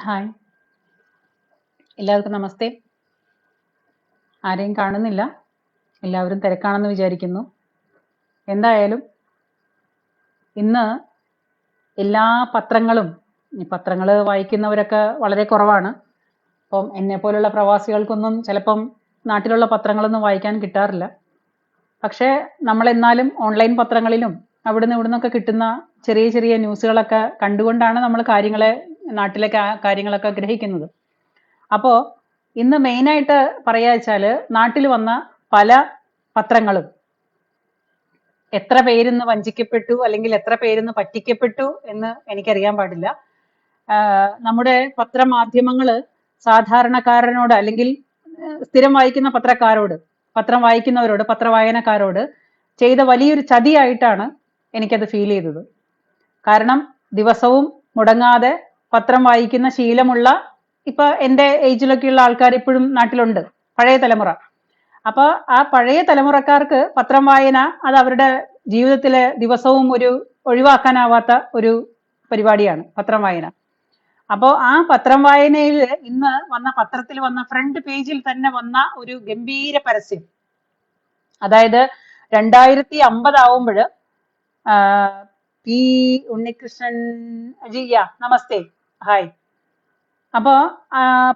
Hi. എല്ലാവർക്കും നമസ്തേ. ആരെയും കാണുന്നില്ല. എല്ലാവരും തിരക്കാണെന്ന് വിചാരിക്കുന്നു. എന്തായാലും ഇന്ന് എല്ലാ പത്രങ്ങളും ഈ പത്രങ്ങൾ വായിക്കുന്നവരൊക്കെ വളരെ കുറവാണ്. അപ്പം എന്നെ പോലുള്ള പ്രവാസികൾക്കൊന്നും ചിലപ്പം നാട്ടിലുള്ള പത്രങ്ങളൊന്നും വായിക്കാൻ കിട്ടാറില്ല. പക്ഷേ നമ്മൾ എന്നാലും ഓൺലൈൻ പത്രങ്ങളിലും അവിടുന്ന് ഇവിടുന്നൊക്കെ കിട്ടുന്ന ചെറിയ ചെറിയ ന്യൂസുകളൊക്കെ കണ്ടുകൊണ്ടാണ് നമ്മൾ കാര്യങ്ങളെ നാട്ടിലെ കാര്യങ്ങളൊക്കെ ഗ്രഹിക്കുന്നത്. അപ്പോൾ ഇന്ന് മെയിനായിട്ട് പറയാ വെച്ചാൽ നാട്ടിൽ വന്ന പല പത്രങ്ങളും. എത്ര പേരിന്ന് വഞ്ചിക്കപ്പെട്ടു അല്ലെങ്കിൽ എത്ര പേരിന്ന് പറ്റിക്കപ്പെട്ടു എന്ന് എനിക്കറിയാൻ പാടില്ല. നമ്മുടെ പത്രമാധ്യമങ്ങൾ സാധാരണക്കാരനോട് അല്ലെങ്കിൽ സ്ഥിരം വായിക്കുന്ന പത്രക്കാരോട് പത്രം വായിക്കുന്നവരോട് പത്രവായനക്കാരോട് ചെയ്ത വലിയൊരു ചതിയായിട്ടാണ് എനിക്കത് ഫീൽ ചെയ്തത്. കാരണം ദിവസവും മുടങ്ങാതെ പത്രം വായിക്കുന്ന ശീലമുള്ള ഇപ്പൊ എന്റെ ഏജിലൊക്കെയുള്ള ആൾക്കാർ ഇപ്പോഴും നാട്ടിലുണ്ട് പഴയ തലമുറ. അപ്പൊ ആ പഴയ തലമുറക്കാർക്ക് പത്രം വായന അത് അവരുടെ ജീവിതത്തിലെ ദിവസവും ഒരു ഒഴിവാക്കാനാവാത്ത ഒരു പരിപാടിയാണ് പത്രം വായന. അപ്പോൾ ആ പത്രം വായനയിൽ ഇന്ന് വന്ന പത്രത്തിൽ വന്ന ഫ്രണ്ട് പേജിൽ തന്നെ വന്ന ഒരു ഗംഭീര പരസ്യം. അതായത് രണ്ടായിരത്തി അമ്പതാവുമ്പോൾ പി ഉണ്ണികൃഷ്ണൻ ജിയ നമസ്തേ ഹായ് അപ്പോ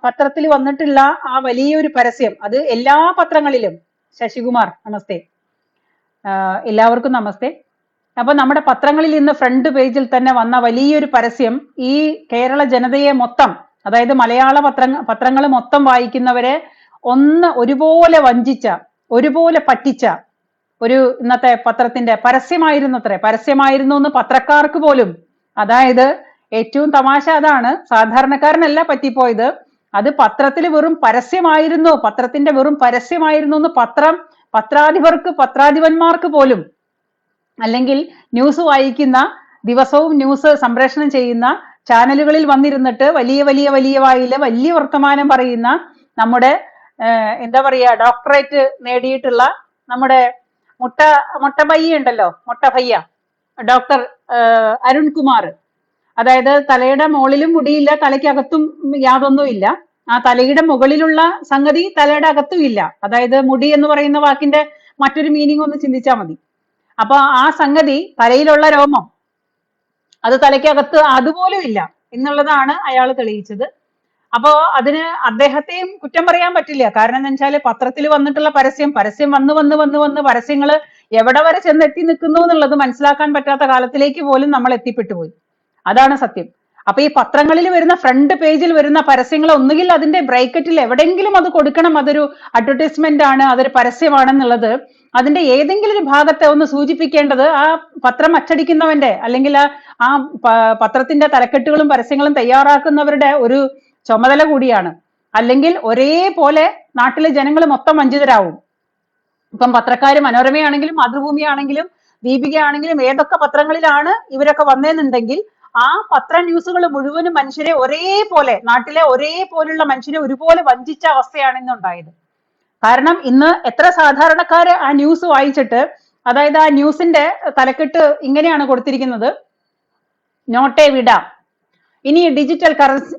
പത്രത്തിൽ വന്നിട്ടുള്ള ആ വലിയൊരു പരസ്യം അത് എല്ലാ പത്രങ്ങളിലും. ശശികുമാർ നമസ്തേ. എല്ലാവർക്കും നമസ്തേ. അപ്പൊ നമ്മുടെ പത്രങ്ങളിൽ ഇന്ന് ഫ്രണ്ട് പേജിൽ തന്നെ വന്ന വലിയൊരു പരസ്യം ഈ കേരള ജനതയെ മൊത്തം അതായത് മലയാള പത്ര പത്രങ്ങൾ മൊത്തം വായിക്കുന്നവരെ ഒന്ന് ഒരുപോലെ വഞ്ചിച്ച ഒരുപോലെ പറ്റിച്ച ഒരു ഇന്നത്തെ പത്രത്തിന്റെ പരസ്യമായിരുന്നത്രേ. പരസ്യമായിരുന്നു എന്ന് പത്രക്കാർക്ക് പോലും അതായത് ഏറ്റവും തമാശ അതാണ്. സാധാരണക്കാരനല്ല പറ്റിപ്പോയത്. അത് പത്രത്തിൽ വെറും പരസ്യമായിരുന്നു. പത്രത്തിന്റെ വെറും പരസ്യമായിരുന്നു എന്ന് പത്രം പത്രാധിപർക്ക് പത്രാധിപന്മാർക്ക് പോലും അല്ലെങ്കിൽ ന്യൂസ് വായിക്കുന്ന ദിവസവും ന്യൂസ് സംപ്രേഷണം ചെയ്യുന്ന ചാനലുകളിൽ വന്നിരുന്നിട്ട് വലിയ വലിയ വലിയ വായിൽ വലിയ വർത്തമാനം പറയുന്ന നമ്മുടെ എന്താ പറയാ ഡോക്ടറേറ്റ് നേടിയിട്ടുള്ള നമ്മുടെ മുട്ട മുട്ട ഉണ്ടല്ലോ മുട്ട ഭയ്യ ഡോക്ടർ അരുൺകുമാർ. അതായത് തലയുടെ മുകളിലും മുടിയില്ല തലയ്ക്കകത്തും യാതൊന്നും ഇല്ല. ആ തലയുടെ മുകളിലുള്ള സംഗതി തലയുടെ അകത്തും ഇല്ല. അതായത് മുടി എന്ന് പറയുന്ന വാക്കിന്റെ മറ്റൊരു മീനിങ് ഒന്ന് ചിന്തിച്ചാൽ മതി. അപ്പൊ ആ സംഗതി തലയിലുള്ള രോമം അത് തലയ്ക്കകത്ത് അതുപോലും ഇല്ല എന്നുള്ളതാണ് അയാൾ തെളിയിച്ചത്. അപ്പോ അതിന് അദ്ദേഹത്തെയും കുറ്റം പറയാൻ പറ്റില്ല. കാരണം എന്താ വെച്ചാൽ പത്രത്തിൽ വന്നിട്ടുള്ള പരസ്യം പരസ്യം വന്ന് വന്ന് വന്ന് വന്ന് പരസ്യങ്ങൾ എവിടെ വരെ ചെന്നെത്തി നിൽക്കുന്നു എന്നുള്ളത് മനസ്സിലാക്കാൻ പറ്റാത്ത കാലത്തിലേക്ക് പോലും നമ്മൾ എത്തിപ്പെട്ടു പോയി. അതാണ് സത്യം. അപ്പൊ ഈ പത്രങ്ങളിൽ വരുന്ന ഫ്രണ്ട് പേജിൽ വരുന്ന പരസ്യങ്ങൾ ഒന്നുകിൽ അതിന്റെ ബ്രേക്കറ്റിൽ എവിടെയെങ്കിലും അത് കൊടുക്കണം അതൊരു അഡ്വർടൈസ്മെന്റ് ആണ് അതൊരു പരസ്യമാണെന്നുള്ളത്. അതിന്റെ ഏതെങ്കിലും ഒരു ഭാഗത്തെ ഒന്ന് സൂചിപ്പിക്കേണ്ടത് ആ പത്രം അച്ചടിക്കുന്നവന്റെ അല്ലെങ്കിൽ ആ പത്രത്തിന്റെ തലക്കെട്ടുകളും പരസ്യങ്ങളും തയ്യാറാക്കുന്നവരുടെ ഒരു ചുമതല കൂടിയാണ്. അല്ലെങ്കിൽ ഒരേപോലെ നാട്ടിലെ ജനങ്ങൾ മൊത്തം വഞ്ചിതരാവും. ഇപ്പം പത്രക്കാർ മനോരമയാണെങ്കിലും മാതൃഭൂമിയാണെങ്കിലും ദീപികയാണെങ്കിലും ഏതൊക്കെ പത്രങ്ങളിലാണ് ഇവരൊക്കെ വന്നതെന്നുണ്ടെങ്കിൽ ആ പത്ര ന്യൂസുകൾ മുഴുവനും മനുഷ്യരെ ഒരേപോലെ നാട്ടിലെ ഒരേപോലുള്ള മനുഷ്യരെ ഒരുപോലെ വഞ്ചിച്ച അവസ്ഥയാണ് ഇന്ന് ഉണ്ടായത്. കാരണം ഇന്ന് എത്ര സാധാരണക്കാര് ആ ന്യൂസ് വായിച്ചിട്ട് അതായത് ആ ന്യൂസിന്റെ തലക്കെട്ട് ഇങ്ങനെയാണ് കൊടുത്തിരിക്കുന്നത്. നോട്ടെ വിടാം. ഇനി ഡിജിറ്റൽ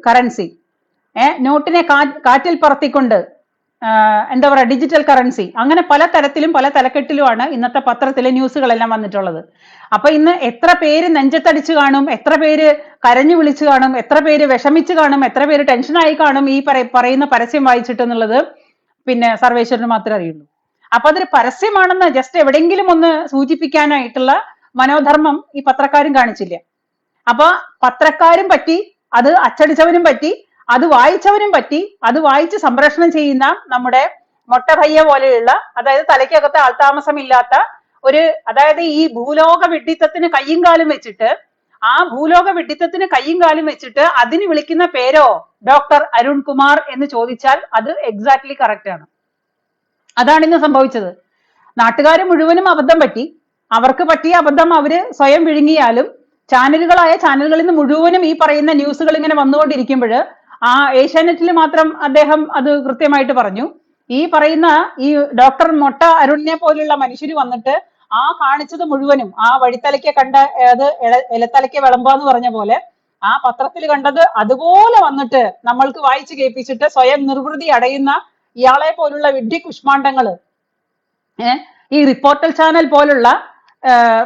കറൻസി നോട്ടിനെ കാറ്റിൽ പറത്തിക്കൊണ്ട് എന്താ പറയുക ഡിജിറ്റൽ കറൻസി അങ്ങനെ പല തരത്തിലും പല തലക്കെട്ടിലുമാണ് ഇന്നത്തെ പത്രത്തിലെ ന്യൂസുകളെല്ലാം വന്നിട്ടുള്ളത്. അപ്പൊ ഇന്ന് എത്ര പേര് നെഞ്ചത്തടിച്ചു കാണും എത്ര പേര് കരഞ്ഞു വിളിച്ചു കാണും എത്ര പേര് വിഷമിച്ചു കാണും എത്ര പേര് ടെൻഷനായി കാണും ഈ പറയുന്ന പരസ്യം വായിച്ചിട്ട് എന്നുള്ളത് പിന്നെ സർവേശ്വരന് മാത്രമേ അറിയുള്ളൂ. അപ്പൊ അതൊരു പരസ്യമാണെന്ന് ജസ്റ്റ് എവിടെയെങ്കിലും ഒന്ന് സൂചിപ്പിക്കാനായിട്ടുള്ള മനോധർമ്മം ഈ പത്രക്കാരും കാണിച്ചില്ല. അപ്പൊ പത്രക്കാരും പറ്റി അത് അച്ചടിച്ചവനും പറ്റി അത് വായിച്ചവനും പറ്റി അത് വായിച്ച് സംപ്രേഷണം ചെയ്യുന്ന നമ്മുടെ മൊട്ടഭയ്യ പോലെയുള്ള അതായത് തലയ്ക്കകത്ത് ആൾതാമസമില്ലാത്ത ഒരു അതായത് ഈ ഭൂലോക വിഡിത്തത്തിന് കയ്യും കാലും വെച്ചിട്ട് ആ ഭൂലോക വിഡിത്തത്തിന് കയ്യും കാലും വെച്ചിട്ട് അതിന് വിളിക്കുന്ന പേരോ ഡോക്ടർ അരുൺ കുമാർ എന്ന് ചോദിച്ചാൽ അത് എക്സാക്ട്ലി കറക്റ്റ് ആണ്. അതാണ് ഇന്ന് സംഭവിച്ചത്. നാട്ടുകാർ മുഴുവനും അബദ്ധം പറ്റി. അവർക്ക് പറ്റിയ അബദ്ധം അവർ സ്വയം വിഴുങ്ങിയാലും ചാനലുകളായ ചാനലുകളിൽ നിന്ന് മുഴുവനും ഈ പറയുന്ന ന്യൂസുകൾ ഇങ്ങനെ വന്നുകൊണ്ടിരിക്കുമ്പോൾ ആ ഏഷ്യാനെറ്റിൽ മാത്രം അദ്ദേഹം അത് കൃത്യമായിട്ട് പറഞ്ഞു. ഈ പറയുന്ന ഈ ഡോക്ടർ മൊട്ട അരുണിനെ പോലുള്ള മനുഷ്യർ വന്നിട്ട് ആ കാണിച്ചത് മുഴുവനും ആ വഴിത്തലയ്ക്ക് കണ്ട അത് ഇല- ഇലത്തലയ്ക്ക് വിളമ്പാന്ന് പറഞ്ഞ പോലെ ആ പത്രത്തിൽ കണ്ടത് അതുപോലെ വന്നിട്ട് നമ്മൾക്ക് വായിച്ചു കേൾപ്പിച്ചിട്ട് സ്വയം നിർവൃതി അടയുന്ന ഇയാളെ പോലുള്ള വിഡ്ഢി കുഷ്മാണ്ഡങ്ങൾ ഈ റിപ്പോർട്ടൽ ചാനൽ പോലുള്ള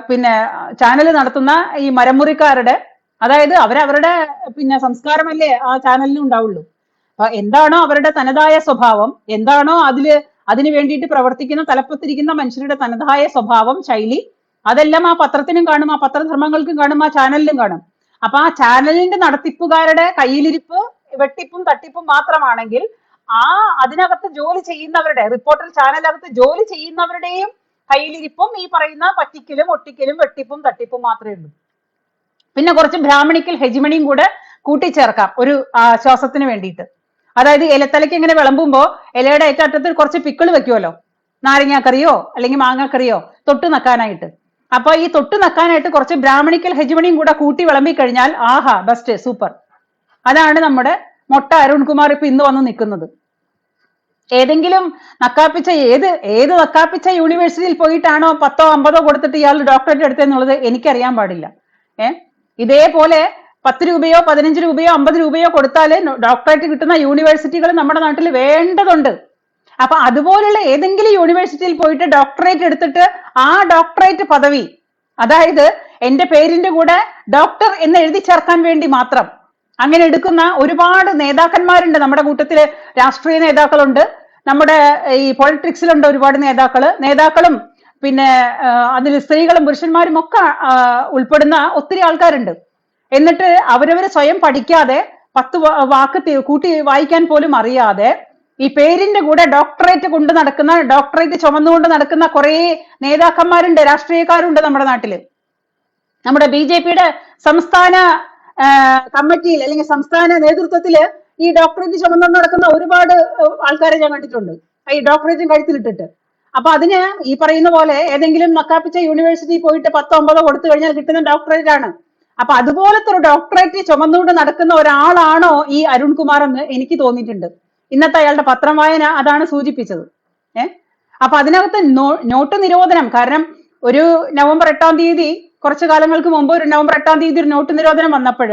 പിന്നെ ചാനൽ നടത്തുന്ന ഈ മരമുറിക്കാരുടെ അതായത് അവരവരുടെ പിന്നെ സംസ്കാരമല്ലേ ആ ചാനലിൽ ഉണ്ടാവുള്ളൂ. അപ്പൊ എന്താണോ അവരുടെ തനതായ സ്വഭാവം എന്താണോ അതിൽ അതിനു വേണ്ടിയിട്ട് പ്രവർത്തിക്കുന്ന തലപ്പത്തിരിക്കുന്ന മനുഷ്യരുടെ തനതായ സ്വഭാവം ശൈലി അതെല്ലാം ആ പത്രത്തിനും കാണും ആ പത്രധർമ്മങ്ങൾക്കും കാണും ആ ചാനലിലും കാണും. അപ്പൊ ആ ചാനലിന്റെ നടത്തിപ്പുകാരുടെ കയ്യിലിരിപ്പ് വെട്ടിപ്പും തട്ടിപ്പും മാത്രമാണെങ്കിൽ ആ അതിനകത്ത് ജോലി ചെയ്യുന്നവരുടെ റിപ്പോർട്ടർ ചാനലകത്ത് ജോലി ചെയ്യുന്നവരുടെയും കയ്യിലിരിപ്പും ഈ പറയുന്ന പറ്റിക്കലും ഒട്ടിക്കലും വെട്ടിപ്പും തട്ടിപ്പും മാത്രമേ ഉള്ളൂ. പിന്നെ കുറച്ച് ബ്രാഹ്മണിക്കൽ ഹെജിമണിയും കൂടെ കൂട്ടിച്ചേർക്കാം ഒരു ശ്വാസത്തിന് വേണ്ടിയിട്ട്. അതായത് ഇലത്തലയ്ക്ക് ഇങ്ങനെ വിളമ്പുമ്പോൾ ഇലയുടെ ഏറ്ററ്റത്തിൽ കുറച്ച് പിക്കിൾ വെക്കുമല്ലോ നാരങ്ങാക്കറിയോ അല്ലെങ്കിൽ മാങ്ങാക്കറിയോ തൊട്ട് നക്കാനായിട്ട്. അപ്പൊ ഈ തൊട്ട് നക്കാനായിട്ട് കുറച്ച് ബ്രാഹ്മണിക്കൽ ഹെജിമണിയും കൂടെ കൂട്ടി വിളമ്പി കഴിഞ്ഞാൽ ആഹാ ബെസ്റ്റ് സൂപ്പർ. അതാണ് നമ്മുടെ മൊട്ട അരുൺകുമാർ ഇപ്പൊ ഇന്ന് വന്ന് നിൽക്കുന്നത്. ഏതെങ്കിലും നക്കാപ്പിച്ച ഏത് ഏത് നക്കാപ്പിച്ച യൂണിവേഴ്സിറ്റിയിൽ പോയിട്ടാണോ പത്തോ അമ്പതോ കൊടുത്തിട്ട് ഇയാൾ ഡോക്ടറേറ്റ് എടുത്തെന്നുള്ളത് എനിക്കറിയാൻ പാടില്ല. ഏ? ഇതേപോലെ പത്ത് രൂപയോ പതിനഞ്ച് രൂപയോ അമ്പത് രൂപയോ കൊടുത്താൽ ഡോക്ടറേറ്റ് കിട്ടുന്ന യൂണിവേഴ്സിറ്റികൾ നമ്മുടെ നാട്ടിൽ വേണ്ടതുണ്ട്. അപ്പൊ അതുപോലുള്ള ഏതെങ്കിലും യൂണിവേഴ്സിറ്റിയിൽ പോയിട്ട് ഡോക്ടറേറ്റ് എടുത്തിട്ട് ആ ഡോക്ടറേറ്റ് പദവി അതായത് എന്റെ പേരിന്റെ കൂടെ ഡോക്ടർ എന്ന് എഴുതി ചേർക്കാൻ വേണ്ടി മാത്രം അങ്ങനെ എടുക്കുന്ന ഒരുപാട് നേതാക്കന്മാരുണ്ട് നമ്മുടെ കൂട്ടത്തിൽ. രാഷ്ട്രീയ നേതാക്കളുണ്ട്. നമ്മുടെ ഈ പൊളിറ്റിക്സിലുണ്ട് ഒരുപാട് നേതാക്കൾ. നേതാക്കളും പിന്നെ അതിൽ സ്ത്രീകളും പുരുഷന്മാരും ഒക്കെ ഉൾപ്പെടുന്ന ഒത്തിരി ആൾക്കാരുണ്ട്. എന്നിട്ട് അവരവര് സ്വയം പഠിക്കാതെ പത്ത് വാക്ക് കൂട്ടി വായിക്കാൻ പോലും അറിയാതെ ഈ പേരിന്റെ കൂടെ ഡോക്ടറേറ്റ് കൊണ്ട് നടക്കുന്ന ഡോക്ടറേറ്റ് ചുമന്നുകൊണ്ട് നടക്കുന്ന കുറെ നേതാക്കന്മാരുണ്ട് രാഷ്ട്രീയക്കാരുണ്ട് നമ്മുടെ നാട്ടിൽ. നമ്മുടെ ബി ജെ പിയുടെ സംസ്ഥാന കമ്മിറ്റിയിൽ അല്ലെങ്കിൽ സംസ്ഥാന നേതൃത്വത്തിൽ ഈ ഡോക്ടറേറ്റ് ചുമന്നു നടക്കുന്ന ഒരുപാട് ആൾക്കാരെ ഞാൻ കണ്ടിട്ടുണ്ട്. ഈ ഡോക്ടറേറ്റും കഴുത്തിലിട്ടിട്ട്. അപ്പൊ അതിന് ഈ പറയുന്ന പോലെ ഏതെങ്കിലും മക്കാപ്പിച്ച യൂണിവേഴ്സിറ്റി പോയിട്ട് പത്തോ അമ്പതോ കൊടുത്തു കഴിഞ്ഞാൽ കിട്ടുന്ന ഡോക്ടറേറ്റ് ആണ്. അപ്പൊ അതുപോലത്തെ ഒരു ഡോക്ടറേറ്റ് ചുമന്നുകൊണ്ട് നടക്കുന്ന ഒരാളാണോ ഈ അരുൺകുമാർ എന്ന് എനിക്ക് തോന്നിയിട്ടുണ്ട്. ഇന്നത്തെ അയാളുടെ പത്രം വായന അതാണ് സൂചിപ്പിച്ചത്. ഏഹ് അപ്പൊ അതിനകത്ത് നോട്ട് നിരോധനം കാരണം ഒരു നവംബർ എട്ടാം തീയതി കുറച്ചു കാലങ്ങൾക്ക് മുമ്പ് ഒരു നവംബർ എട്ടാം തീയതി ഒരു നോട്ട് നിരോധനം വന്നപ്പോൾ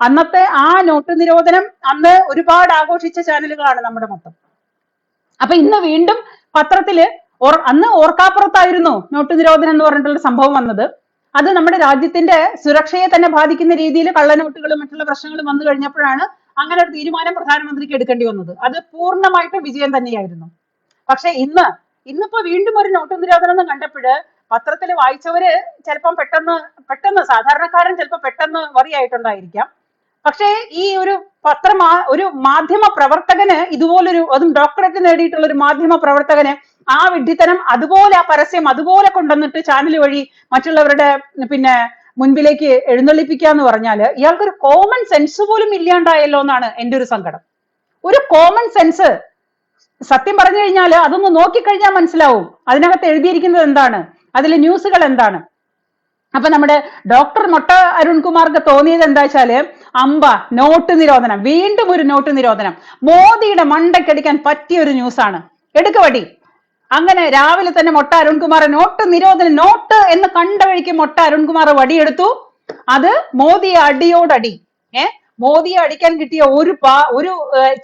അന്നത്തെ ആ നോട്ട് നിരോധനം അന്ന് ഒരുപാട് ആഘോഷിച്ച ചാനലുകളാണ് നമ്മുടെ മൊത്തം. അപ്പൊ ഇന്ന് വീണ്ടും പത്രത്തിൽ ഓർ- അന്ന് ഓർക്കാപ്പുറത്തായിരുന്നു നോട്ട് നിരോധനം എന്ന് പറഞ്ഞിട്ടുള്ള സംഭവം വന്നത്. അത് നമ്മുടെ രാജ്യത്തിന്റെ സുരക്ഷയെ തന്നെ ബാധിക്കുന്ന രീതിയിൽ കള്ളനോട്ടുകളും മറ്റുള്ള പ്രശ്നങ്ങളും വന്നു കഴിഞ്ഞപ്പോഴാണ് അങ്ങനെ ഒരു തീരുമാനം പ്രധാനമന്ത്രിക്ക് എടുക്കേണ്ടി വന്നത്. അത് പൂർണമായിട്ട് വിജയം തന്നെയായിരുന്നു. പക്ഷെ ഇന്ന് ഇന്നിപ്പോ വീണ്ടും ഒരു നോട്ട് നിരോധനം എന്ന് കണ്ടപ്പോഴ് പത്രത്തിൽ വായിച്ചവര് ചിലപ്പം പെട്ടെന്ന് പെട്ടെന്ന് സാധാരണക്കാരൻ ചിലപ്പോൾ പെട്ടെന്ന് വറിയായിട്ടുണ്ടായിരിക്കാം. പക്ഷേ ഈ ഒരു പത്രമാ ഒരു മാധ്യമ പ്രവർത്തകന് ഇതുപോലൊരു അതും ഡോക്ടറേറ്റ് നേടിയിട്ടുള്ള ഒരു മാധ്യമ പ്രവർത്തകന് ആ വിഡ്ഢിത്തനം അതുപോലെ ആ പരസ്യം അതുപോലെ കൊണ്ടുവന്നിട്ട് ചാനൽ വഴി മറ്റുള്ളവരുടെ പിന്നെ മുൻപിലേക്ക് എഴുന്നള്ളിപ്പിക്കുക എന്ന് പറഞ്ഞാൽ ഇയാൾക്കൊരു കോമൺ സെൻസ് പോലും ഇല്ലാണ്ടായല്ലോ എന്നാണ് എന്റെ ഒരു സങ്കടം. ഒരു കോമൺ സെൻസ് സത്യം പറഞ്ഞു കഴിഞ്ഞാൽ അതൊന്ന് നോക്കിക്കഴിഞ്ഞാൽ മനസ്സിലാവും. അതിനകത്ത് എഴുതിയിരിക്കുന്നത് എന്താണ്? അതിലെ ന്യൂസുകൾ എന്താണ്? അപ്പൊ നമ്മുടെ ഡോക്ടർ മൊട്ട അരുൺകുമാർക്ക് തോന്നിയത് എന്താ വെച്ചാൽ അമ്പ നോട്ട് നിരോധനം. വീണ്ടും ഒരു നോട്ട് നിരോധനം. മോദിയുടെ മണ്ടയ്ക്കടിക്കാൻ പറ്റിയ ഒരു ന്യൂസാണ് ആണ്. വടി. അങ്ങനെ രാവിലെ തന്നെ മൊട്ട അരുൺകുമാർ നോട്ട് നിരോധനം നോട്ട് എന്ന് കണ്ട വഴിക്ക് മൊട്ട അരുൺകുമാർ വടിയെടുത്തു. അത് മോദി അടിയോടടി. ഏ? മോദിയെ അടിക്കാൻ കിട്ടിയ ഒരു പാ ഒരു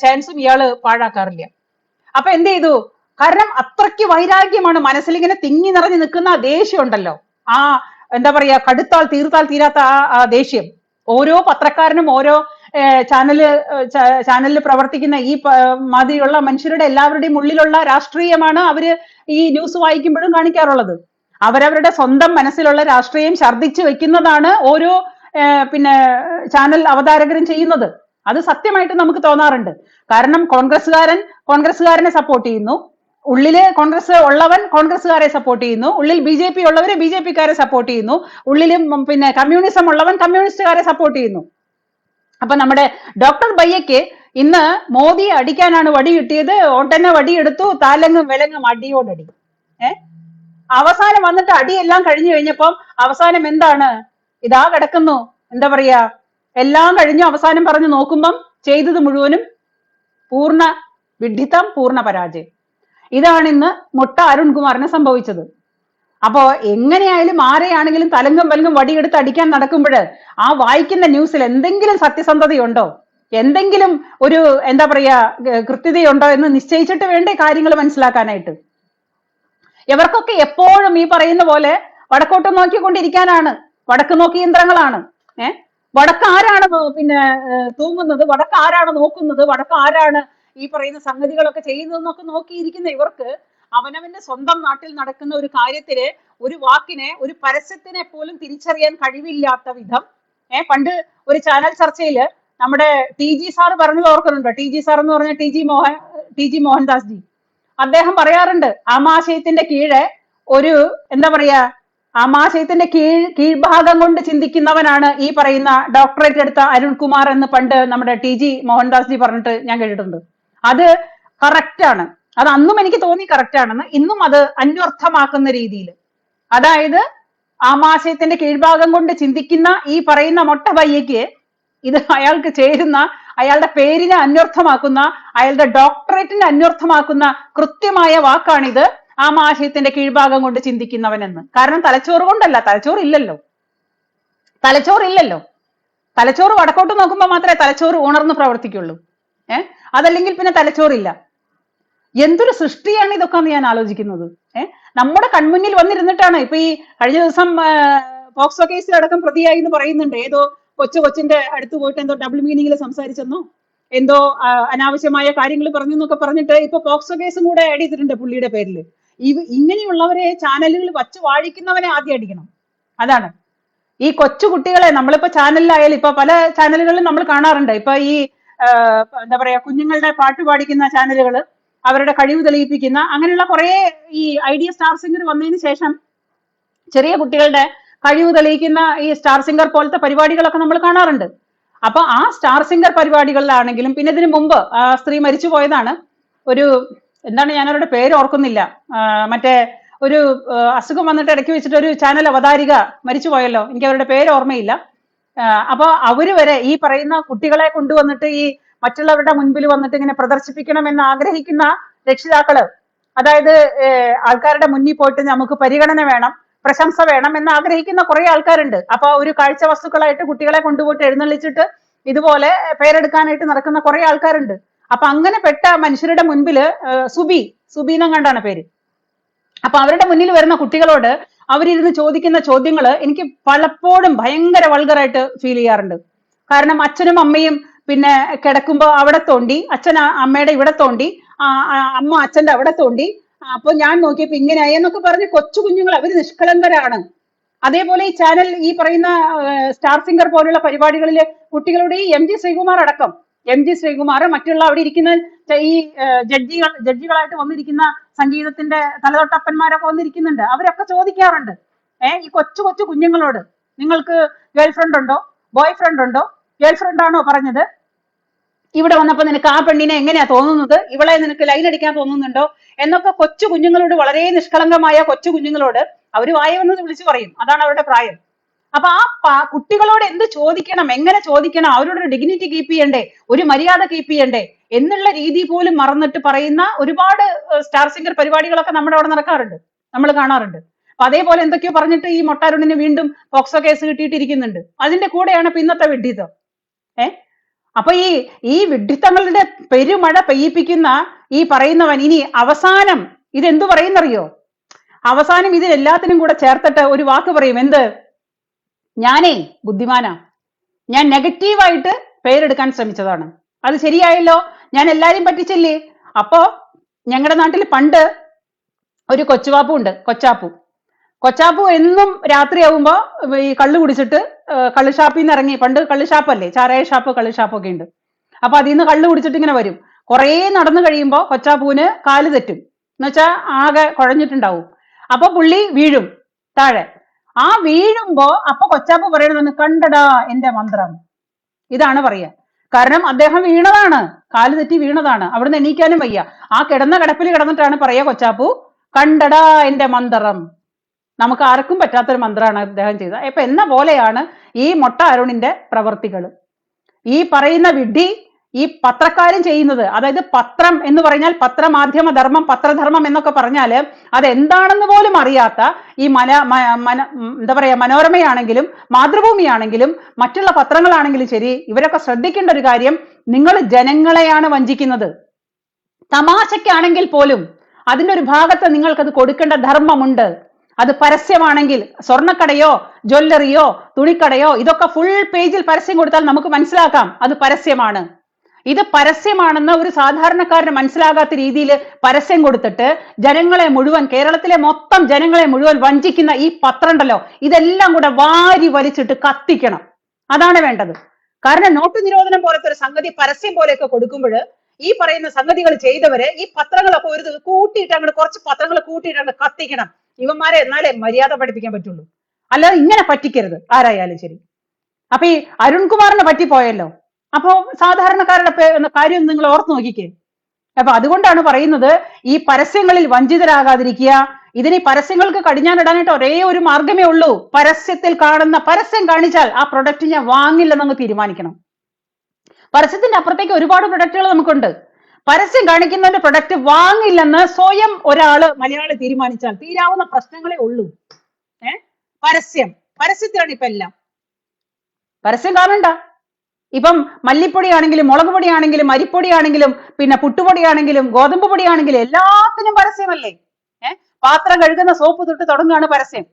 ചാൻസും ഇയാൾ പാഴാക്കാറില്ല. അപ്പൊ എന്ത് ചെയ്തു? കാരണം അത്രയ്ക്ക് വൈരാഗ്യമാണ് മനസ്സിൽ ഇങ്ങനെ തിങ്ങി നിറഞ്ഞു നിൽക്കുന്ന ആ ദേഷ്യം ഉണ്ടല്ലോ. ആ എന്താ പറയാ കടുത്താൽ തീർത്താൽ തീരാത്ത ആ ആ ദേഷ്യം. ഓരോ പത്രക്കാരനും ഓരോ ചാനൽ ചാനലിൽ പ്രവർത്തിക്കുന്ന ഈ മാതിരിയുള്ള മനുഷ്യരുടെ എല്ലാവരുടെയും ഉള്ളിലുള്ള രാഷ്ട്രീയമാണ് അവർ ഈ ന്യൂസ് വായിക്കുമ്പോഴും കാണിക്കാറുള്ളത്. അവരവരുടെ സ്വന്തം മനസ്സിലുള്ള രാഷ്ട്രീയം ഛർദ്ദിച്ചു വെക്കുന്നതാണ് ഓരോ പിന്നെ ചാനൽ അവതാരകരും ചെയ്യുന്നത്. അത് സത്യമായിട്ട് നമുക്ക് തോന്നാറുണ്ട്. കാരണം കോൺഗ്രസ്സുകാരൻ കോൺഗ്രസ്സുകാരനെ സപ്പോർട്ട് ചെയ്യുന്നു. ഉള്ളിൽ കോൺഗ്രസ് ഉള്ളവൻ കോൺഗ്രസ്സുകാരെ സപ്പോർട്ട് ചെയ്യുന്നു. ഉള്ളിൽ ബി ജെ പി ഉള്ളവര് ബി ജെ പിക്കാരെ സപ്പോർട്ട് ചെയ്യുന്നു. ഉള്ളിലും പിന്നെ കമ്മ്യൂണിസം ഉള്ളവൻ കമ്മ്യൂണിസ്റ്റുകാരെ സപ്പോർട്ട് ചെയ്യുന്നു. അപ്പൊ നമ്മുടെ ഡോക്ടർ ബയ്യയ്ക്ക് ഇന്ന് മോദി അടിക്കാനാണ് വടി കിട്ടിയത്. ഓട്ടന്നെ വടിയെടുത്തു താലങ്ങും വിലങ്ങും അടിയോടടി. ഏ? അവസാനം വന്നിട്ട് അടിയെല്ലാം കഴിഞ്ഞു കഴിഞ്ഞപ്പം അവസാനം എന്താണ്? ഇതാ കിടക്കുന്നു. എന്താ പറയാ? എല്ലാം കഴിഞ്ഞു അവസാനം പറഞ്ഞു നോക്കുമ്പം ചെയ്തത് മുഴുവനും പൂർണ വിഡിത്തം പൂർണ പരാജയം. ഇതാണ് ഇന്ന് മുട്ട അരുൺകുമാറിന് സംഭവിച്ചത്. അപ്പോ എങ്ങനെയായാലും ആരെയാണെങ്കിലും തലങ്കം വലങ്കം വടിയെടുത്ത് അടിക്കാൻ നടക്കുമ്പോൾ ആ വായിക്കുന്ന ന്യൂസിൽ എന്തെങ്കിലും സത്യസന്ധതയുണ്ടോ? എന്തെങ്കിലും ഒരു എന്താ പറയാ കൃത്യതയുണ്ടോ എന്ന് നിശ്ചയിച്ചിട്ട് വേണ്ടേ കാര്യങ്ങൾ മനസ്സിലാക്കാനായിട്ട്? ഇവർക്കൊക്കെ എപ്പോഴും ഈ പറയുന്ന പോലെ വടക്കോട്ട് നോക്കിക്കൊണ്ടിരിക്കാനാണ്. വടക്ക് നോക്കി യന്ത്രങ്ങളാണ്. ഏഹ് വടക്ക് ആരാണ് പിന്നെ തൂങ്ങുന്നത്? വടക്ക് ആരാണ് നോക്കുന്നത്? വടക്ക് ആരാണ് ഈ പറയുന്ന സംഗതികളൊക്കെ ചെയ്യുന്നതെന്നൊക്കെ നോക്കിയിരിക്കുന്ന ഇവർക്ക് അവനവന്റെ സ്വന്തം നാട്ടിൽ നടക്കുന്ന ഒരു കാര്യത്തിൽ ഒരു വാക്കിനെ ഒരു പരസ്യത്തിനെ പോലും തിരിച്ചറിയാൻ കഴിവില്ലാത്ത വിധം ഏഹ് പണ്ട് ഒരു ചാനൽ ചർച്ചയിൽ നമ്മുടെ ടി ജി സാർ പറഞ്ഞത് ഓർക്കുന്നുണ്ടോ? ടി ജി സാർ എന്ന് പറഞ്ഞ T G Mohan T G Mohandas ji അദ്ദേഹം പറയാറുണ്ട് ആമാശയത്തിന്റെ കീഴെ ഒരു എന്താ പറയാ ആമാശയത്തിന്റെ കീഴ് കീഴ്ഭാഗം കൊണ്ട് ചിന്തിക്കുന്നവനാണ് ഈ പറയുന്ന ഡോക്ടറേറ്റ് എടുത്ത അരുൺകുമാർ എന്ന് പണ്ട് നമ്മുടെ ടി ജി മോഹൻദാസ് ജി പറഞ്ഞിട്ട് ഞാൻ കേട്ടിട്ടുണ്ട്. അത് കറക്റ്റ് ആണ്. അത് അന്നും എനിക്ക് തോന്നി കറക്റ്റ് ആണെന്ന് ഇന്നും അത് അന്വർത്ഥമാക്കുന്ന രീതിയിൽ. അതായത് ആമാശയത്തിന്റെ കീഴ്ഭാഗം കൊണ്ട് ചിന്തിക്കുന്ന ഈ പറയുന്ന മൊട്ട പയ്യക്ക് ഇത് അയാൾക്ക് ചേരുന്ന അയാളുടെ പേരിനെ അന്വർത്ഥമാക്കുന്ന അയാളുടെ ഡോക്ടറേറ്റിനെ അന്വർത്ഥമാക്കുന്ന കൃത്യമായ വാക്കാണിത് ആമാശയത്തിന്റെ കീഴ്ഭാഗം കൊണ്ട് ചിന്തിക്കുന്നവനെന്ന്. കാരണം തലച്ചോറ് കൊണ്ടല്ല തലച്ചോറ് ഇല്ലല്ലോ. തലച്ചോറ് ഇല്ലല്ലോ. തലച്ചോറ് വടക്കോട്ട് നോക്കുമ്പോൾ മാത്രമേ തലച്ചോറ് ഉണർന്ന് പ്രവർത്തിക്കുള്ളൂ. ഏഹ് അതല്ലെങ്കിൽ പിന്നെ തലച്ചോറില്ല. എന്തൊരു സൃഷ്ടിയാണ് ഇതൊക്കെ എന്ന് ഞാൻ ആലോചിക്കുന്നത്? ഏഹ് നമ്മുടെ കൺമുന്നിൽ വന്നിരുന്നിട്ടാണ്. ഇപ്പൊ ഈ കഴിഞ്ഞ ദിവസം പോക്സോ പോക്സോ കേസിലടക്കം പ്രതിയായി എന്ന് പറയുന്നുണ്ട്. ഏതോ കൊച്ചു കൊച്ചിന്റെ അടുത്ത് പോയിട്ട് എന്തോ ഡബിൾ മീനിങ്ങിൽ സംസാരിച്ചെന്നോ? എന്തോ അനാവശ്യമായ കാര്യങ്ങൾ പറഞ്ഞു എന്നൊക്കെ പറഞ്ഞിട്ട് ഇപ്പൊ പോക്സോ കേസും കൂടെ ആഡ് ചെയ്തിട്ടുണ്ട് പുള്ളിയുടെ പേരിൽ ഇവ ഇങ്ങനെയുള്ളവരെ ചാനലുകൾ വച്ച് വാഴിക്കുന്നവനെ ആദ്യം അടിക്കണം. അതാണ്. ഈ കൊച്ചു കുട്ടികളെ നമ്മളിപ്പോ ചാനലിലായാലും ഇപ്പൊ പല ചാനലുകളിലും നമ്മൾ കാണാറുണ്ട്. ഇപ്പൊ ഈ എന്താ പറയാ കുഞ്ഞുങ്ങളുടെ പാട്ട് പാടിക്കുന്ന ചാനലുകൾ അവരുടെ കഴിവ് തെളിയിപ്പിക്കുന്ന അങ്ങനെയുള്ള കുറെ ഈ ഐഡിയ സ്റ്റാർ സിംഗർ വന്നതിന് ശേഷം ചെറിയ കുട്ടികളുടെ കഴിവ് തെളിയിക്കുന്ന ഈ സ്റ്റാർ സിംഗർ പോലത്തെ പരിപാടികളൊക്കെ നമ്മൾ കാണാറുണ്ട്. അപ്പൊ ആ സ്റ്റാർ സിംഗർ പരിപാടികളിലാണെങ്കിലും പിന്നെ ഇതിനു മുമ്പ് ആ സ്ത്രീ മരിച്ചു പോയതാണ്. ഒരു എന്താണ് ഞാൻ അവരുടെ പേര് ഓർക്കുന്നില്ല. മറ്റേ ഒരു അസുഖം വന്നിട്ട് ഇടയ്ക്ക് വെച്ചിട്ട് ഒരു ചാനൽ അവതാരിക മരിച്ചു പോയല്ലോ. എനിക്ക് അവരുടെ പേര് ഓർമ്മയില്ല. അപ്പൊ അവർ വരെ ഈ പറയുന്ന കുട്ടികളെ കൊണ്ടുവന്നിട്ട് ഈ മറ്റുള്ളവരുടെ മുൻപിൽ വന്നിട്ട് ഇങ്ങനെ പ്രദർശിപ്പിക്കണം എന്ന് ആഗ്രഹിക്കുന്ന രക്ഷിതാക്കൾ അതായത് ആൾക്കാരുടെ മുന്നിൽ പോയിട്ട് നമുക്ക് പരിഗണന വേണം പ്രശംസ വേണം എന്ന് ആഗ്രഹിക്കുന്ന കുറെ ആൾക്കാരുണ്ട്. അപ്പൊ ഒരു കാഴ്ച വസ്തുക്കളായിട്ട് കുട്ടികളെ കൊണ്ടുപോയിട്ട് എഴുന്നള്ളിച്ചിട്ട് ഇതുപോലെ പേരെടുക്കാനായിട്ട് നടക്കുന്ന കുറെ ആൾക്കാരുണ്ട്. അപ്പൊ അങ്ങനെ പെട്ട മനുഷ്യരുടെ മുൻപിൽ സുബി സുബീനം കണ്ടാണ് പേര്. അപ്പൊ അവരുടെ മുന്നിൽ വരുന്ന കുട്ടികളോട് അവരിരുന്ന് ചോദിക്കുന്ന ചോദ്യങ്ങൾ എനിക്ക് പലപ്പോഴും ഭയങ്കര വൾഗറായിട്ട് ഫീൽ ചെയ്യാറുണ്ട്. കാരണം അച്ഛനും അമ്മയും പിന്നെ കിടക്കുമ്പോ അവിടെ തോണ്ടി അച്ഛൻ അമ്മയുടെ ഇവിടെ തോണ്ടി അമ്മ അച്ഛന്റെ അവിടെ തോണ്ടി. അപ്പൊ ഞാൻ നോക്കിയപ്പോ ഇങ്ങനെയായി എന്നൊക്കെ പറഞ്ഞ് കൊച്ചു കുഞ്ഞുങ്ങൾ അവർ നിഷ്കളങ്കരാണ്. അതേപോലെ ഈ ചാനൽ ഈ പറയുന്ന സ്റ്റാർ സിംഗർ പോലുള്ള പരിപാടികളിൽ കുട്ടികളുടെ ഈ എം ജി ശ്രീകുമാർ അടക്കം എം ജി ശ്രീകുമാർ മറ്റുള്ള അവിടെ ഇരിക്കുന്ന ഈ ജഡ്ജികൾ ജഡ്ജികളായിട്ട് വന്നിരിക്കുന്ന സംഗീതത്തിന്റെ തലതൊട്ടപ്പന്മാരൊക്കെ വന്നിരിക്കുന്നുണ്ട്. അവരൊക്കെ ചോദിക്കാറുണ്ട്. ഏഹ് ഈ കൊച്ചു കൊച്ചു കുഞ്ഞുങ്ങളോട് നിങ്ങൾക്ക് ഗേൾഫ്രണ്ട് ഉണ്ടോ? ബോയ് ഫ്രണ്ട് ഉണ്ടോ? ഗേൾ ഫ്രണ്ട് ആണോ പറഞ്ഞത്? ഇവിടെ വന്നപ്പോ നിനക്ക് ആ പെണ്ണിനെ എങ്ങനെയാ തോന്നുന്നത്? ഇവളെ നിനക്ക് ലൈൻ അടിക്കാൻ തോന്നുന്നുണ്ടോ? എന്നൊക്കെ കൊച്ചു കുഞ്ഞുങ്ങളോട് വളരെ നിഷ്കളങ്കമായ കൊച്ചു കുഞ്ഞുങ്ങളോട് അവർ വായ വന്നത് വിളിച്ചു പറയും. അതാണ് അവരുടെ പ്രായം. അപ്പൊ ആ കുട്ടികളോട് എന്ത് ചോദിക്കണം എങ്ങനെ ചോദിക്കണം അവരോട് ഒരു ഡിഗ്നിറ്റി കീപ്പ് ചെയ്യണ്ടേ ഒരു മര്യാദ കീപ്പ് ചെയ്യണ്ടേ എന്നുള്ള രീതി പോലും മറന്നിട്ട് പറയുന്ന ഒരുപാട് സ്റ്റാർ സിംഗർ പരിപാടികളൊക്കെ നമ്മുടെ അവിടെ നടക്കാറുണ്ട്. നമ്മൾ കാണാറുണ്ട്. അപ്പൊ അതേപോലെ എന്തൊക്കെയോ പറഞ്ഞിട്ട് ഈ മൊട്ടാരുണിന് വീണ്ടും പോക്സോ കേസ് കിട്ടിയിട്ടിരിക്കുന്നുണ്ട്. അതിന്റെ കൂടെയാണ് ഇപ്പൊ ഇന്നത്തെ വിഡ്ഢിത്തം ഏ? അപ്പൊ ഈ ഈ വിഡ്ഢിത്തങ്ങളുടെ പെരുമഴ പെയ്യിപ്പിക്കുന്ന ഈ പറയുന്നവൻ ഇനി അവസാനം ഇതെന്തു പറയുന്നറിയോ? അവസാനം ഇതിനെല്ലാത്തിനും കൂടെ ചേർത്തിട്ട് ഒരു വാക്ക് പറയും. എന്ത്? ഞാനേ ബുദ്ധിമാനാ. ഞാൻ നെഗറ്റീവായിട്ട് പേരെടുക്കാൻ ശ്രമിച്ചതാണ്. അത് ശരിയായല്ലോ? ഞാൻ എല്ലാരെയും പറ്റിച്ചില്ലേ? അപ്പോ ഞങ്ങളുടെ നാട്ടിൽ പണ്ട് ഒരു കൊച്ചുവാപ്പു ഉണ്ട് കൊച്ചാപ്പു. കൊച്ചാപ്പു എന്നും രാത്രിയാവുമ്പോ ഈ കള്ളു കുടിച്ചിട്ട് കള്ളു ഷാപ്പിൽ നിന്ന് ഇറങ്ങി. പണ്ട് കള്ളുഷാപ്പല്ലേ? ചാരായ ഷാപ്പ് കള്ളുഷാപ്പൊക്കെ ഉണ്ട്. അപ്പൊ അതിൽ നിന്ന് കള്ളു കുടിച്ചിട്ട് ഇങ്ങനെ വരും. കുറേ നടന്നു കഴിയുമ്പോൾ കൊച്ചാപ്പൂവിന് കാൽ തെറ്റും. എന്നുവെച്ചാ ആകെ കുഴഞ്ഞിട്ടുണ്ടാവും. അപ്പൊ പുള്ളി വീഴും താഴെ. ആ വീഴുമ്പോ അപ്പൊ കൊച്ചാപ്പു പറയണതെന്ന് കണ്ടടാ എന്റെ മന്ത്രം. ഇതാണ് പറയാ. കാരണം അദ്ദേഹം വീണതാണ്. കാൽ തെറ്റി വീണതാണ്. അവിടുന്ന് എണീക്കാനും വയ്യ. ആ കിടന്ന കിടപ്പിൽ കിടന്നിട്ടാണ് പറയാ കൊച്ചാപ്പു കണ്ടടാ എന്റെ മന്ത്രം. നമുക്ക് ആർക്കും പറ്റാത്തൊരു മന്ത്രമാണ് അദ്ദേഹം ചെയ്തത് ഇപ്പൊ എന്ന പോലെയാണ് ഈ മൊട്ട അരുണിന്റെ പ്രവർത്തികൾ ഈ പറയുന്ന വിഡ്ഢി ഈ പത്രക്കാരും ചെയ്യുന്നത് അതായത് പത്രം എന്ന് പറഞ്ഞാൽ പത്രമാധ്യമ ധർമ്മം പത്രധർമ്മം എന്നൊക്കെ പറഞ്ഞാൽ അത് എന്താണെന്ന് പോലും അറിയാത്ത ഈ മന മന എന്താ പറയാ മനോരമയാണെങ്കിലും മാതൃഭൂമിയാണെങ്കിലും മറ്റുള്ള പത്രങ്ങളാണെങ്കിലും ശരി ഇവരൊക്കെ ശ്രദ്ധിക്കേണ്ട ഒരു കാര്യം നിങ്ങൾ ജനങ്ങളെയാണ് വഞ്ചിക്കുന്നത്. തമാശയ്ക്കാണെങ്കിൽ പോലും അതിന്റെ ഒരു ഭാഗത്ത് നിങ്ങൾക്കത് കൊടുക്കേണ്ട ധർമ്മമുണ്ട്. അത് പരസ്യമാണെങ്കിൽ സ്വർണക്കടയോ ജ്വല്ലറിയോ തുണിക്കടയോ ഇതൊക്കെ ഫുൾ പേജിൽ പരസ്യം കൊടുത്താൽ നമുക്ക് മനസ്സിലാക്കാം അത് പരസ്യമാണ്. ഇത് പരസ്യമാണെന്ന് ഒരു സാധാരണക്കാരന് മനസ്സിലാകാത്ത രീതിയിൽ പരസ്യം കൊടുത്തിട്ട് ജനങ്ങളെ മുഴുവൻ കേരളത്തിലെ മൊത്തം ജനങ്ങളെ മുഴുവൻ വഞ്ചിക്കുന്ന ഈ പത്രം ഉണ്ടല്ലോ ഇതെല്ലാം കൂടെ വാരി വലിച്ചിട്ട് കത്തിക്കണം. അതാണ് വേണ്ടത്. കാരണം നോട്ട് നിരോധനം പോലത്തെ ഒരു സംഗതി പരസ്യം പോലെയൊക്കെ കൊടുക്കുമ്പോൾ ഈ പറയുന്ന സംഗതികൾ ചെയ്തവരെ ഈ പത്രങ്ങളൊക്കെ ഒരു കൂട്ടിയിട്ട് അങ്ങോട്ട് കുറച്ച് പത്രങ്ങൾ കൂട്ടിയിട്ട് കത്തിക്കണം. ഇവന്മാരെ എന്നാലേ മര്യാദ പഠിപ്പിക്കാൻ പറ്റുള്ളൂ. അല്ലാതെ ഇങ്ങനെ പറ്റിക്കരുത് ആരായാലും ശരി. അപ്പൊ ഈ അരുൺകുമാറിനെ പറ്റിപ്പോയല്ലോ അപ്പോ സാധാരണക്കാരുടെ കാര്യം നിങ്ങൾ ഓർത്ത് നോക്കിക്കേ. അപ്പൊ അതുകൊണ്ടാണ് പറയുന്നത് ഈ പരസ്യങ്ങളിൽ വഞ്ചിതരാകാതിരിക്കുക. ഇതിന് പരസ്യങ്ങൾക്ക് കടിഞ്ഞാനിടാനായിട്ട് ഒരേ ഒരു മാർഗമേ ഉള്ളൂ. പരസ്യത്തിൽ കാണുന്ന പരസ്യം കാണിച്ചാൽ ആ പ്രൊഡക്റ്റ് ഞാൻ വാങ്ങില്ലെന്ന് അങ്ങ് തീരുമാനിക്കണം. പരസ്യത്തിന്റെ അപ്പുറത്തേക്ക് ഒരുപാട് പ്രൊഡക്റ്റുകൾ നമുക്കുണ്ട്. പരസ്യം കാണിക്കുന്നതിന്റെ പ്രൊഡക്റ്റ് വാങ്ങില്ലെന്ന് സ്വയം ഒരാൾ മലയാളി തീരുമാനിച്ചാൽ തീരാവുന്ന പ്രശ്നങ്ങളെ ഉള്ളൂ. ഏ? പരസ്യം. പരസ്യത്തിലാണ് ഇപ്പൊ എല്ലാം. പരസ്യം കാണണ്ട. ഇപ്പം മല്ലിപ്പൊടി ആണെങ്കിലും മുളക് പൊടി ആണെങ്കിലും അരിപ്പൊടി ആണെങ്കിലും പിന്നെ പുട്ടുപൊടി ആണെങ്കിലും ഗോതമ്പ് പൊടി ആണെങ്കിലും എല്ലാത്തിനും പരസ്യമല്ലേ? ഏഹ് പാത്രം കഴുകുന്ന സോപ്പ് തൊട്ട് തുടങ്ങുകയാണ് പരസ്യം.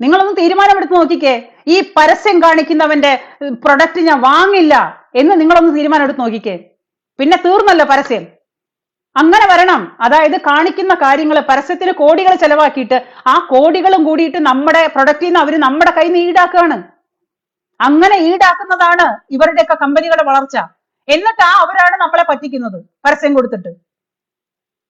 നിങ്ങളൊന്ന് തീരുമാനമെടുത്ത് നോക്കിക്കേ. ഈ പരസ്യം കാണിക്കുന്നവന്റെ പ്രൊഡക്റ്റ് ഞാൻ വാങ്ങില്ല. എന്ന് നിങ്ങളൊന്ന് തീരുമാനം എടുത്ത് നോക്കിക്കേ. പിന്നെ തീർന്നല്ലോ പരസ്യം. അങ്ങനെ വരണം. അതായത് കാണിക്കുന്ന കാര്യങ്ങൾ പരസ്യത്തിന് കോടികൾ ചെലവാക്കിയിട്ട് ആ കോടികളും കൂടിയിട്ട് നമ്മുടെ പ്രൊഡക്റ്റിൽ നിന്ന് അവർ നമ്മുടെ കയ്യിൽ നിന്ന് ഈടാക്കുകയാണ് അങ്ങനെ ഈടാക്കുന്നതാണ് ഇവരുടെയൊക്കെ കമ്പനികളുടെ വളർച്ച. എന്നിട്ട് ആ അവരാണ് നമ്മളെ പറ്റിക്കുന്നത് പരസ്യം കൊടുത്തിട്ട്.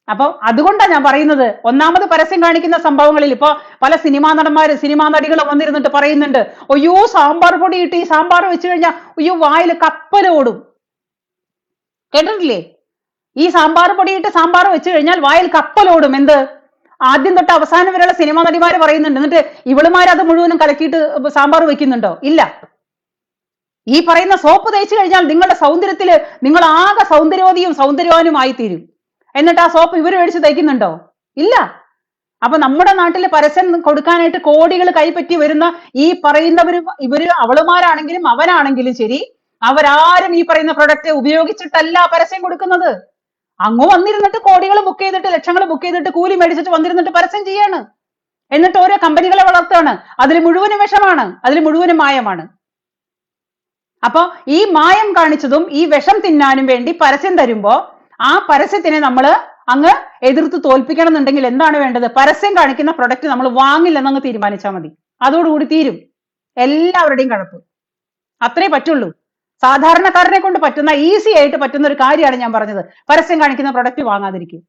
അപ്പൊ അതുകൊണ്ടാണ് ഞാൻ പറയുന്നത്. ഒന്നാമത് പരസ്യം കാണിക്കുന്ന സംഭവങ്ങളിൽ ഇപ്പൊ പല സിനിമാ നടന്മാരും സിനിമാ നടികൾ വന്നിരുന്നിട്ട് പറയുന്നുണ്ട് അയ്യോ സാമ്പാർ പൊടി ഇട്ട് ഈ സാമ്പാർ വെച്ച് കഴിഞ്ഞാൽ അയ്യോ വായിൽ കപ്പലോടും കേട്ടിട്ടില്ലേ? ഈ സാമ്പാർ പൊടി ഇട്ട് സാമ്പാർ വെച്ച് കഴിഞ്ഞാൽ വായിൽ കപ്പലോടും എന്ത്? ആദ്യം തൊട്ട് അവസാനം വരെയുള്ള സിനിമാ നടിമാര് പറയുന്നുണ്ട്. എന്നിട്ട് ഇവളുമാർ അത് മുഴുവനും കലക്കിയിട്ട് സാമ്പാർ വെക്കുന്നുണ്ടോ? ഇല്ല. ഈ പറയുന്ന സോപ്പ് തേച്ച് കഴിഞ്ഞാൽ നിങ്ങളുടെ സൗന്ദര്യത്തിൽ നിങ്ങൾ ആകെ സൗന്ദര്യവതിയും സൗന്ദര്യവാനുമായി തീരും എന്നിട്ട് ആ സോപ്പ് ഇവർ മേടിച്ച് തയ്ക്കുന്നുണ്ടോ? ഇല്ല. അപ്പൊ നമ്മുടെ നാട്ടിൽ പരസ്യം കൊടുക്കാനായിട്ട് കോടികൾ കൈപ്പറ്റി വരുന്ന ഈ പറയുന്നവര് ഇവർ അവളുമാരാണെങ്കിലും അവനാണെങ്കിലും ശരി അവരാരും ഈ പറയുന്ന പ്രൊഡക്റ്റ് ഉപയോഗിച്ചിട്ടല്ല പരസ്യം കൊടുക്കുന്നത്. അങ്ങ് വന്നിരുന്നിട്ട് കോടികൾ ബുക്ക് ചെയ്തിട്ട് ലക്ഷങ്ങൾ ബുക്ക് ചെയ്തിട്ട് കൂലി മേടിച്ചിട്ട് വന്നിരുന്നിട്ട് പരസ്യം ചെയ്യാണ്. എന്നിട്ട് ഓരോ കമ്പനികളെ വളർത്തുകയാണ് അതിൽ മുഴുവനും വിഷമാണ് അതിൽ മുഴുവനും മായമാണ്. അപ്പൊ ഈ മായം കാണിച്ചതും ഈ വിഷം തിന്നാനും വേണ്ടി പരസ്യം തരുമ്പോ ആ പരസ്യത്തിനെ നമ്മൾ അങ്ങ് എതിർത്ത് തോൽപ്പിക്കണം എന്നുണ്ടെങ്കിൽ എന്താണ് വേണ്ടത്? പരസ്യം കാണിക്കുന്ന പ്രൊഡക്റ്റ് നമ്മൾ വാങ്ങില്ലെന്ന് അങ്ങ് തീരുമാനിച്ചാൽ മതി. അതോടുകൂടി തീരും. എല്ലാവരുടെയും കഴപ്പ്. അത്രേ പറ്റുള്ളൂ. സാധാരണക്കാരനെ കൊണ്ട് പറ്റുന്ന ഈസി ആയിട്ട് പറ്റുന്ന ഒരു കാര്യമാണ് ഞാൻ പറഞ്ഞത്. പരസ്യം കാണിക്കുന്ന പ്രൊഡക്റ്റ് വാങ്ങാതിരിക്കും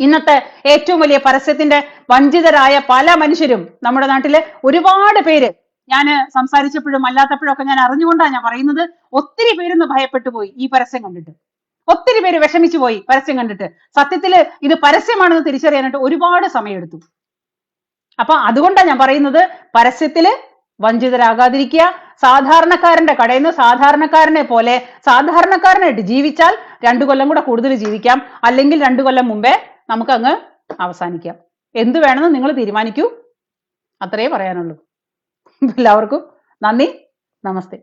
ഇന്നത്തെ ഏറ്റവും വലിയ പരസ്യത്തിന്റെ വഞ്ചിതരായ പല മനുഷ്യരും നമ്മുടെ നാട്ടിലെ ഒരുപാട് പേര് ഞാൻ സംസാരിച്ചപ്പോഴും അല്ലാത്തപ്പോഴും ഒക്കെ ഞാൻ അറിഞ്ഞുകൊണ്ടാണ് ഞാൻ പറയുന്നത് ഒത്തിരി പേരൊന്ന് ഭയപ്പെട്ടു പോയി ഈ പരസ്യം കണ്ടിട്ട്. ഒത്തിരി പേര് വിഷമിച്ചു പോയി പരസ്യം കണ്ടിട്ട്. സത്യത്തിൽ ഇത് പരസ്യമാണെന്ന് തിരിച്ചറിയാനായിട്ട് ഒരുപാട് സമയമെടുത്തു. അപ്പൊ അതുകൊണ്ടാണ് ഞാൻ പറയുന്നത് പരസ്യത്തിൽ വഞ്ചിതരാകാതിരിക്കുക. സാധാരണക്കാരന്റെ കടയിൽ നിന്ന് സാധാരണക്കാരനെ പോലെ സാധാരണക്കാരനായിട്ട് ജീവിച്ചാൽ രണ്ടു കൊല്ലം കൂടെ കൂടുതൽ ജീവിക്കാം. അല്ലെങ്കിൽ രണ്ടു കൊല്ലം മുമ്പേ നമുക്ക് അങ്ങ് അവസാനിക്കാം. എന്ത് വേണമെന്ന് നിങ്ങൾ തീരുമാനിക്കൂ. അത്രയേ പറയാനുള്ളൂ. എല്ലാവർക്കും നന്ദി. നമസ്തേ.